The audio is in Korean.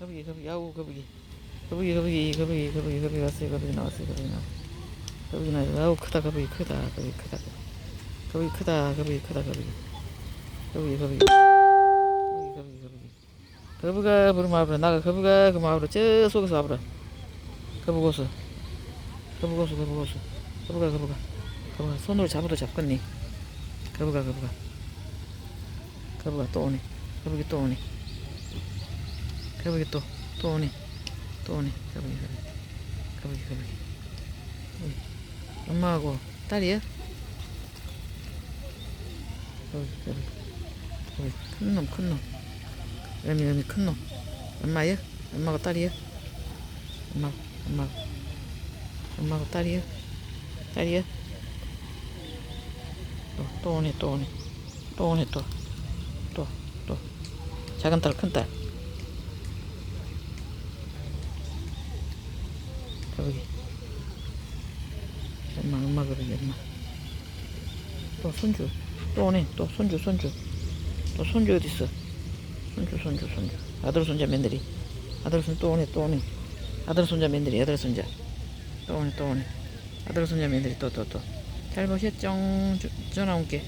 거북이 거북이. 야우 거북이. 거북이 거북이 거북이 거북이 거북이 왔어요. 거북이 나왔어요. 거북이 나. 거북이 나. 아우 크다 거북이 크다. 거북이 크다. 거북이 크다. 거북이 크다 거북이. 거북이 거북이. 거북이 거북이 거북이. 거북아 부르면 와보라 나가. 거북아 그만 와보라 저 속에서 와보라 거북어서 거북어서 거북어서 거북아 거북아. 거북아 손으로 잡아도 잡겠니? 거북아 거북아. 거북아 또 오네. 거북이 또 오네 거북이 또, 또 오네. 또 오네. 거북이. 거북이, 거북이. 거북이. 엄마하고 딸이야? 거북이, 거북이. 거북이. 큰 놈, 큰 놈. 애미, 애미, 큰 놈. 엄마야? 엄마가 딸이야? 엄마, 엄마. 엄마가 딸이야? 딸이야? 또, 또 오네, 또 오네. 또 오네, 또. 또, 또. 작은 딸, 큰 딸. 거북이 엄마 엄마 거북이 엄마. 또 손주. 또 오네. 또 손주 손주. 또 손주 어디 있어? 손주 손주 손주. 아들 손자 며느리. 아들 손 또 오네 또 오네. 아들 손자 며느리. 아들 손자. 또 오네 또 오네. 아들 손자 며느리 또 또 또. 잘 보셨죠? 저- 전화 올게